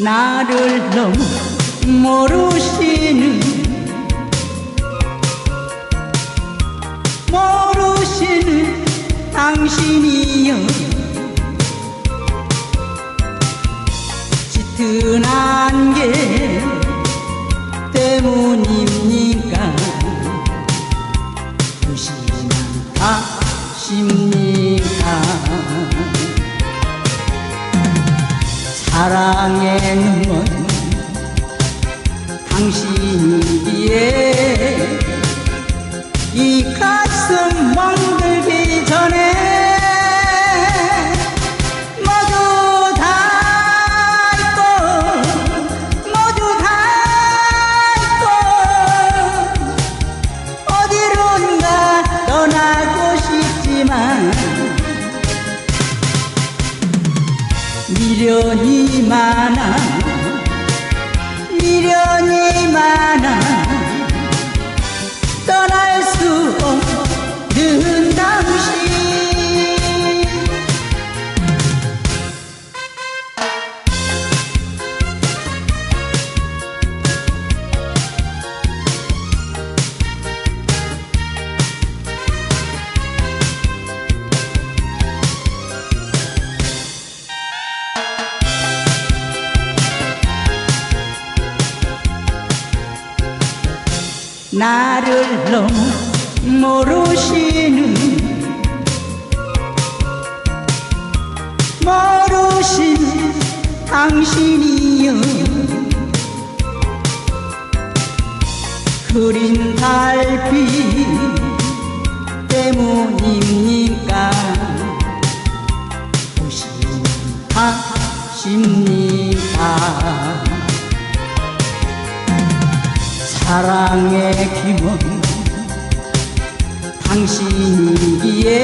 나를 너무 모르시는 모르시는 당신이여. 짙은 안개 때문입니까 사랑의 눈먼 당신이기에 이 가슴 멍들기 전에 모두 다 잊고 모두 다 잊고 어디론가 떠나고 싶지만 미련이 많아. 미련이 많아 나를 너무 모르시는 모르시는 당신이여. 흐린 달빛 때문입니까? 무심하십니까 사랑의 기원. 당신이기에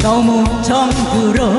너무 정들어